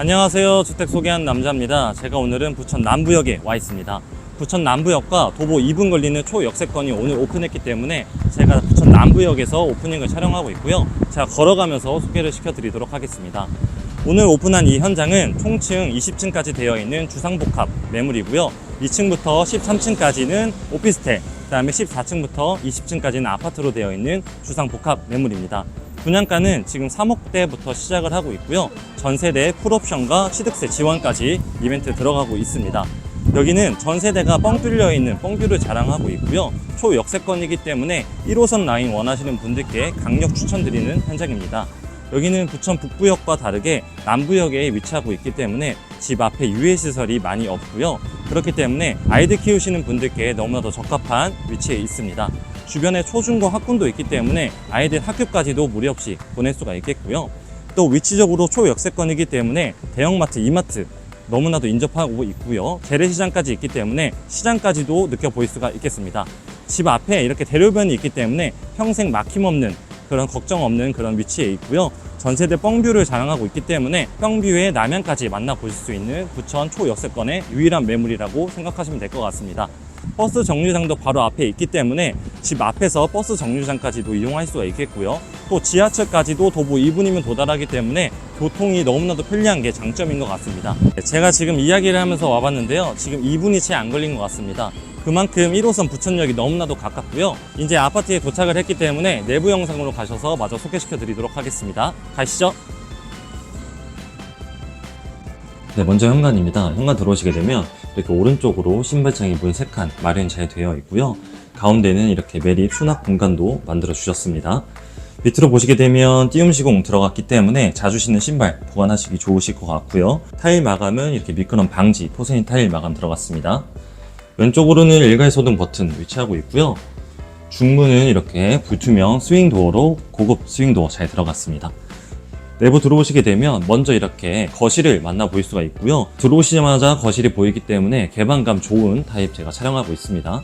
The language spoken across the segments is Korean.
안녕하세요. 주택 소개한 남자입니다. 제가 오늘은 부천 남부역에 와 있습니다. 부천 남부역과 도보 2분 걸리는 초역세권이 오늘 오픈했기 때문에 제가 부천 남부역에서 오프닝을 촬영하고 있고요. 제가 걸어가면서 소개를 시켜드리도록 하겠습니다. 오늘 오픈한 이 현장은 총층 20층까지 되어 있는 주상복합 매물이고요. 2층부터 13층까지는 오피스텔, 그 다음에 14층부터 20층까지는 아파트로 되어 있는 주상복합 매물입니다. 분양가는 지금 3억대부터 시작을 하고 있고요. 전세대 풀옵션과 취득세 지원까지 이벤트 들어가고 있습니다. 여기는 전세대가 뻥 뚫려 있는 뻥뷰를 자랑하고 있고요. 초역세권이기 때문에 1호선 라인 원하시는 분들께 강력 추천드리는 현장입니다. 여기는 부천 북부역과 다르게 남부역에 위치하고 있기 때문에 집 앞에 유해시설이 많이 없고요. 그렇기 때문에 아이들 키우시는 분들께 너무나도 적합한 위치에 있습니다. 주변에 초중고 학군도 있기 때문에 아이들 학교까지도 무리 없이 보낼 수가 있겠고요. 또 위치적으로 초역세권이기 때문에 대형마트, 이마트 너무나도 인접하고 있고요. 재래시장까지 있기 때문에 시장까지도 느껴보일 수가 있겠습니다. 집 앞에 이렇게 대로변이 있기 때문에 평생 막힘없는 그런 걱정 없는 그런 위치에 있고요. 전세대 뻥뷰를 자랑하고 있기 때문에 뻥뷰의 남양까지 만나보실 수 있는 부천 초역세권의 유일한 매물이라고 생각하시면 될 것 같습니다. 버스 정류장도 바로 앞에 있기 때문에 집 앞에서 버스 정류장까지도 이용할 수가 있겠고요. 또 지하철까지도 도보 2분이면 도달하기 때문에 교통이 너무나도 편리한 게 장점인 것 같습니다. 제가 지금 이야기를 하면서 와봤는데요. 지금 2분이 채 안 걸린 것 같습니다. 그만큼 1호선 부천역이 너무나도 가깝고요. 이제 아파트에 도착을 했기 때문에 내부 영상으로 가셔서 마저 소개시켜 드리도록 하겠습니다. 가시죠. 네, 먼저 현관입니다. 현관 들어오시게 되면 이렇게 오른쪽으로 신발장이 문 3칸 마련이 잘 되어 있고요. 가운데는 이렇게 매립 수납 공간도 만들어 주셨습니다. 밑으로 보시게 되면 띄움 시공 들어갔기 때문에 자주 신는 신발 보관하시기 좋으실 것 같고요. 타일 마감은 이렇게 미끄럼 방지 포세인 타일 마감 들어갔습니다. 왼쪽으로는 일괄 소등 버튼 위치하고 있고요. 중문은 이렇게 불투명 스윙 도어로 고급 스윙 도어 잘 들어갔습니다. 내부 들어오시게 되면 먼저 이렇게 거실을 만나볼 수가 있고요. 들어오시자마자 거실이 보이기 때문에 개방감 좋은 타입 제가 촬영하고 있습니다.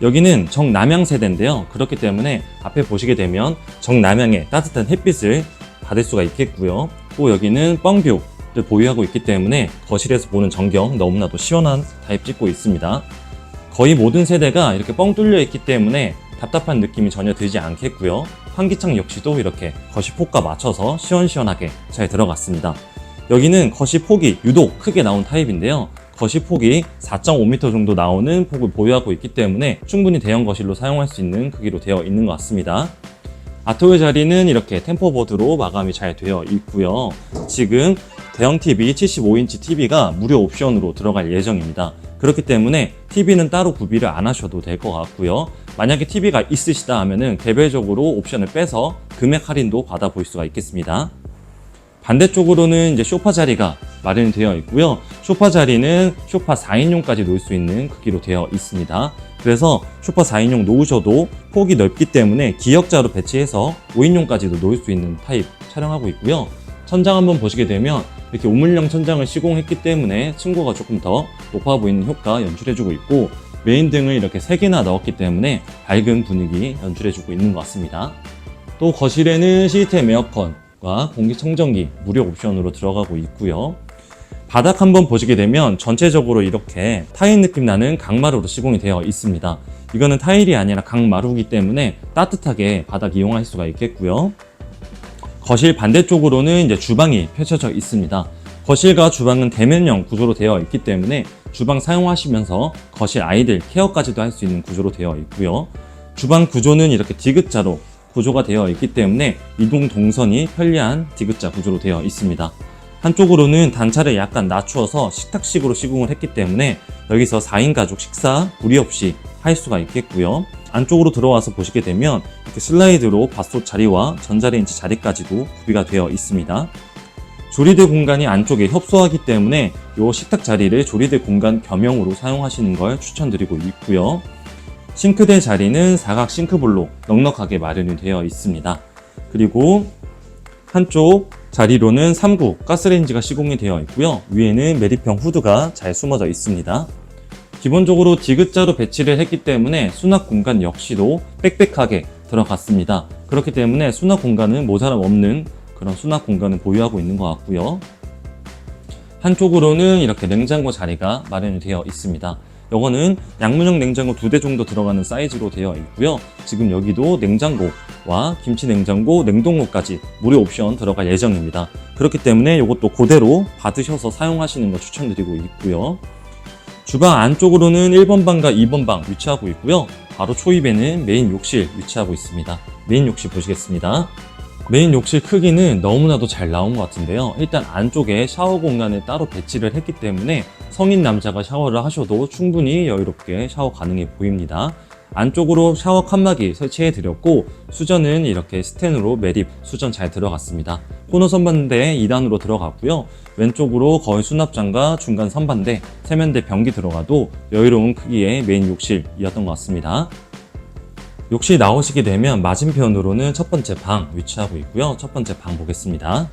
여기는 정남향 세대인데요. 그렇기 때문에 앞에 보시게 되면 정남향의 따뜻한 햇빛을 받을 수가 있겠고요. 또 여기는 뻥뷰를 보유하고 있기 때문에 거실에서 보는 전경 너무나도 시원한 타입 찍고 있습니다. 거의 모든 세대가 이렇게 뻥 뚫려 있기 때문에 답답한 느낌이 전혀 들지 않겠고요. 환기창 역시도 이렇게 거실 폭과 맞춰서 시원시원하게 잘 들어갔습니다. 여기는 거실 폭이 유독 크게 나온 타입인데요. 거실 폭이 4.5m 정도 나오는 폭을 보유하고 있기 때문에 충분히 대형 거실로 사용할 수 있는 크기로 되어 있는 것 같습니다. 아토의 자리는 이렇게 템퍼보드로 마감이 잘 되어 있고요. 지금 대형 TV 75인치 TV가 무료 옵션으로 들어갈 예정입니다. 그렇기 때문에 TV는 따로 구비를 안 하셔도 될 것 같고요. 만약에 TV가 있으시다 하면은 개별적으로 옵션을 빼서 금액 할인도 받아볼 수가 있겠습니다. 반대쪽으로는 이제 소파 자리가 마련이 되어 있고요. 소파 자리는 소파 4인용까지 놓을 수 있는 크기로 되어 있습니다. 그래서 소파 4인용 놓으셔도 폭이 넓기 때문에 기역자로 배치해서 5인용까지도 놓을 수 있는 타입 촬영하고 있고요. 천장 한번 보시게 되면 이렇게 우물형 천장을 시공했기 때문에 층고가 조금 더 높아 보이는 효과 연출해주고 있고 메인 등을 이렇게 3개나 넣었기 때문에 밝은 분위기 연출해주고 있는 것 같습니다. 또 거실에는 시스템 에어컨과 공기청정기 무료 옵션으로 들어가고 있고요. 바닥 한번 보시게 되면 전체적으로 이렇게 타일 느낌 나는 강마루로 시공이 되어 있습니다. 이거는 타일이 아니라 강마루이기 때문에 따뜻하게 바닥 이용할 수가 있겠고요. 거실 반대쪽으로는 이제 주방이 펼쳐져 있습니다. 거실과 주방은 대면형 구조로 되어 있기 때문에 주방 사용하시면서 거실 아이들 케어까지도 할 수 있는 구조로 되어 있고요. 주방 구조는 이렇게 디귿자로 구조가 되어 있기 때문에 이동 동선이 편리한 디귿자 구조로 되어 있습니다. 한쪽으로는 단차를 약간 낮추어서 식탁식으로 시공을 했기 때문에 여기서 4인 가족 식사 무리 없이 할 수가 있겠고요. 안쪽으로 들어와서 보시게 되면 이렇게 슬라이드로 밭솥 자리와 전자레인지 자리까지도 구비가 되어 있습니다. 조리대 공간이 안쪽에 협소하기 때문에 이 식탁 자리를 조리대 공간 겸용으로 사용하시는 걸 추천드리고 있고요. 싱크대 자리는 사각 싱크볼로 넉넉하게 마련이 되어 있습니다. 그리고 한쪽 자리로는 3구 가스레인지가 시공이 되어 있고요. 위에는 메리평 후드가 잘 숨어져 있습니다. 기본적으로 디귿자로 배치를 했기 때문에 수납 공간 역시도 빽빽하게 들어갔습니다. 그렇기 때문에 수납 공간은 모자람 없는 그런 수납 공간을 보유하고 있는 것 같고요. 한쪽으로는 이렇게 냉장고 자리가 마련이 되어 있습니다. 요거는 양문형 냉장고 두 대 정도 들어가는 사이즈로 되어 있고요. 지금 여기도 냉장고와 김치 냉장고, 냉동고까지 무료 옵션 들어갈 예정입니다. 그렇기 때문에 이것도 그대로 받으셔서 사용하시는 거 추천드리고 있고요. 주방 안쪽으로는 1번 방과 2번 방 위치하고 있고요. 바로 초입에는 메인 욕실 위치하고 있습니다. 메인 욕실 보시겠습니다. 메인 욕실 크기는 너무나도 잘 나온 것 같은데요. 일단 안쪽에 샤워 공간을 따로 배치를 했기 때문에 성인 남자가 샤워를 하셔도 충분히 여유롭게 샤워 가능해 보입니다. 안쪽으로 샤워 칸막이 설치해 드렸고 수전은 이렇게 스텐으로 매립 수전 잘 들어갔습니다. 코너 선반대 2단으로 들어갔고요. 왼쪽으로 거의 수납장과 중간 선반대, 세면대 변기 들어가도 여유로운 크기의 메인 욕실이었던 것 같습니다. 욕실 나오시게 되면 맞은편으로는 첫 번째 방 위치하고 있고요. 첫 번째 방 보겠습니다.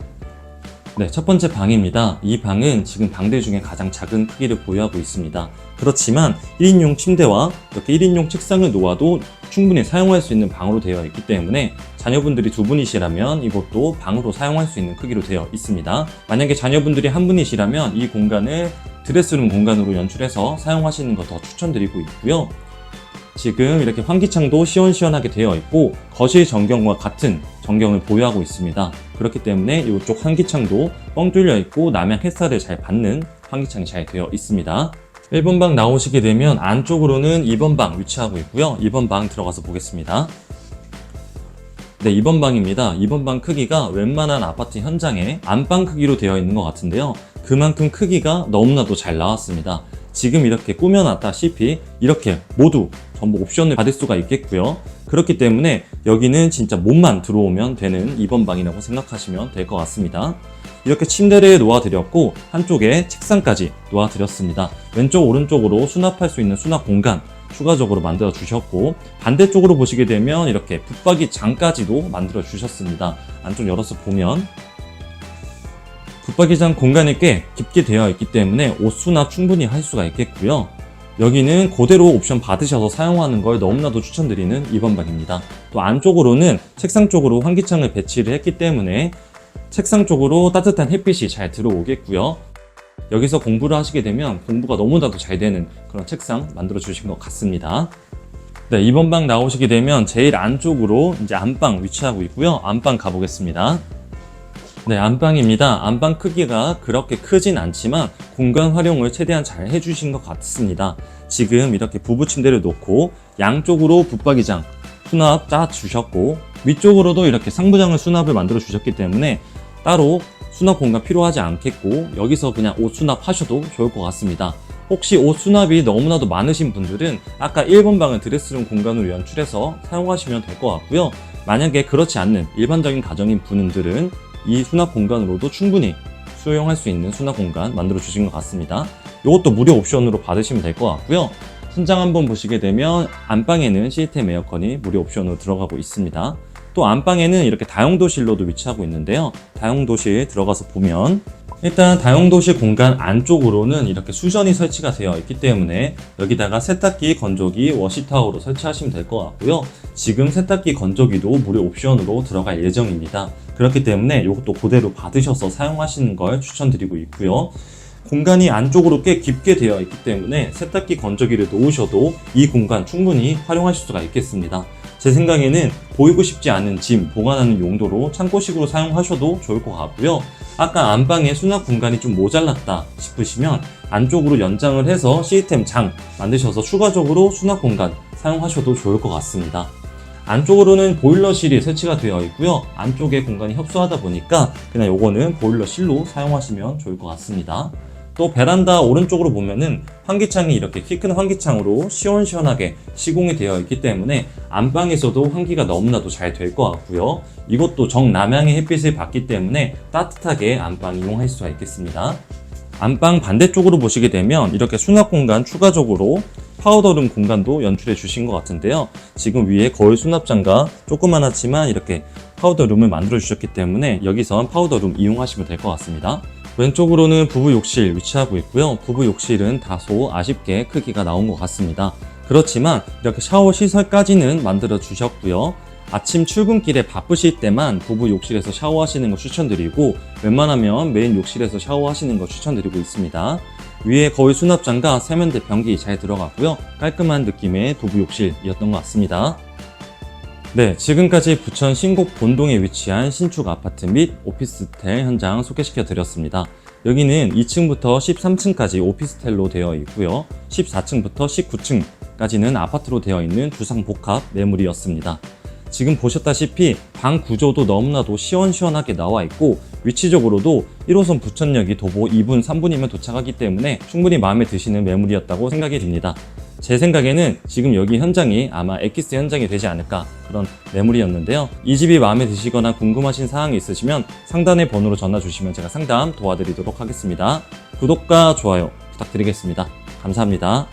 네, 첫 번째 방입니다. 이 방은 지금 방들 중에 가장 작은 크기를 보유하고 있습니다. 그렇지만 1인용 침대와 이렇게 1인용 책상을 놓아도 충분히 사용할 수 있는 방으로 되어 있기 때문에 자녀분들이 두 분이시라면 이것도 방으로 사용할 수 있는 크기로 되어 있습니다. 만약에 자녀분들이 한 분이시라면 이 공간을 드레스룸 공간으로 연출해서 사용하시는 거 더 추천드리고 있고요. 지금 이렇게 환기창도 시원시원하게 되어 있고 거실 전경과 같은 전경을 보유하고 있습니다. 그렇기 때문에 이쪽 환기창도 뻥 뚫려 있고 남양 햇살을 잘 받는 환기창이 잘 되어 있습니다. 1번 방 나오시게 되면 안쪽으로는 2번 방 위치하고 있고요. 2번 방 들어가서 보겠습니다. 네, 2번 방입니다. 2번 방 크기가 웬만한 아파트 현장에 안방 크기로 되어 있는 것 같은데요. 그만큼 크기가 너무나도 잘 나왔습니다. 지금 이렇게 꾸며놨다시피 이렇게 모두 전부 옵션을 받을 수가 있겠고요. 그렇기 때문에 여기는 진짜 몸만 들어오면 되는 2번 방이라고 생각하시면 될 것 같습니다. 이렇게 침대를 놓아드렸고 한쪽에 책상까지 놓아드렸습니다. 왼쪽 오른쪽으로 수납할 수 있는 수납 공간 추가적으로 만들어 주셨고 반대쪽으로 보시게 되면 이렇게 붙박이 장까지도 만들어 주셨습니다. 안쪽 열어서 보면 붙박이장 공간이 꽤 깊게 되어 있기 때문에 옷 수납 충분히 할 수가 있겠고요. 여기는 그대로 옵션 받으셔서 사용하는 걸 너무나도 추천드리는 2번 방입니다. 또 안쪽으로는 책상 쪽으로 환기창을 배치를 했기 때문에 책상 쪽으로 따뜻한 햇빛이 잘 들어오겠고요. 여기서 공부를 하시게 되면 공부가 너무나도 잘 되는 그런 책상 만들어 주신 것 같습니다. 네, 2번 방 나오시게 되면 제일 안쪽으로 이제 안방 위치하고 있고요. 안방 가보겠습니다. 네, 안방입니다. 안방 크기가 그렇게 크진 않지만 공간 활용을 최대한 잘 해주신 것 같습니다. 지금 이렇게 부부 침대를 놓고 양쪽으로 붙박이장 수납 짜 주셨고 위쪽으로도 이렇게 상부장을 수납을 만들어 주셨기 때문에 따로 수납 공간 필요하지 않겠고 여기서 그냥 옷 수납하셔도 좋을 것 같습니다. 혹시 옷 수납이 너무나도 많으신 분들은 아까 1번 방을 드레스룸 공간으로 연출해서 사용하시면 될 것 같고요. 만약에 그렇지 않는 일반적인 가정인 분들은 이 수납 공간으로도 충분히 수용할 수 있는 수납 공간 만들어 주신 것 같습니다. 이것도 무료 옵션으로 받으시면 될 것 같고요. 천장 한번 보시게 되면 안방에는 시스템 에어컨이 무료 옵션으로 들어가고 있습니다. 또 안방에는 이렇게 다용도실로도 위치하고 있는데요. 다용도실 들어가서 보면 일단 다용도실 공간 안쪽으로는 이렇게 수전이 설치가 되어 있기 때문에 여기다가 세탁기, 건조기, 워시타워로 설치하시면 될 것 같고요. 지금 세탁기, 건조기도 무료 옵션으로 들어갈 예정입니다. 그렇기 때문에 이것도 그대로 받으셔서 사용하시는 걸 추천드리고 있고요. 공간이 안쪽으로 꽤 깊게 되어 있기 때문에 세탁기, 건조기를 놓으셔도 이 공간 충분히 활용하실 수가 있겠습니다. 제 생각에는 보이고 싶지 않은 짐 보관하는 용도로 창고식으로 사용하셔도 좋을 것 같고요. 아까 안방에 수납 공간이 좀 모자랐다 싶으시면 안쪽으로 연장을 해서 시스템 장 만드셔서 추가적으로 수납 공간 사용하셔도 좋을 것 같습니다. 안쪽으로는 보일러실이 설치가 되어 있고요. 안쪽에 공간이 협소하다 보니까 그냥 요거는 보일러실로 사용하시면 좋을 것 같습니다. 또 베란다 오른쪽으로 보면은 환기창이 이렇게 키 큰 환기창으로 시원시원하게 시공이 되어 있기 때문에 안방에서도 환기가 너무나도 잘 될 것 같고요. 이것도 정남향의 햇빛을 받기 때문에 따뜻하게 안방 이용할 수가 있겠습니다. 안방 반대쪽으로 보시게 되면 이렇게 수납 공간 추가적으로 파우더룸 공간도 연출해 주신 것 같은데요. 지금 위에 거울 수납장과 조그만하지만 이렇게 파우더룸을 만들어 주셨기 때문에 여기선 파우더룸 이용하시면 될 것 같습니다. 왼쪽으로는 부부 욕실 위치하고 있고요. 부부 욕실은 다소 아쉽게 크기가 나온 것 같습니다. 그렇지만 이렇게 샤워 시설까지는 만들어 주셨고요. 아침 출근길에 바쁘실 때만 부부 욕실에서 샤워하시는 거 추천드리고 웬만하면 메인 욕실에서 샤워하시는 거 추천드리고 있습니다. 위에 거울 수납장과 세면대 변기 잘 들어가고요. 깔끔한 느낌의 부부 욕실이었던 것 같습니다. 네, 지금까지 부천 신곡 본동에 위치한 신축 아파트 및 오피스텔 현장 소개시켜 드렸습니다. 여기는 2층부터 13층까지 오피스텔로 되어 있고요. 14층부터 19층까지는 아파트로 되어 있는 주상 복합 매물이었습니다. 지금 보셨다시피 방 구조도 너무나도 시원시원하게 나와 있고 위치적으로도 1호선 부천역이 도보 2분, 3분이면 도착하기 때문에 충분히 마음에 드시는 매물이었다고 생각이 듭니다. 제 생각에는 지금 여기 현장이 아마 엑기스 현장이 되지 않을까 그런 매물이었는데요. 이 집이 마음에 드시거나 궁금하신 사항이 있으시면 상단의 번호로 전화 주시면 제가 상담 도와드리도록 하겠습니다. 구독과 좋아요 부탁드리겠습니다. 감사합니다.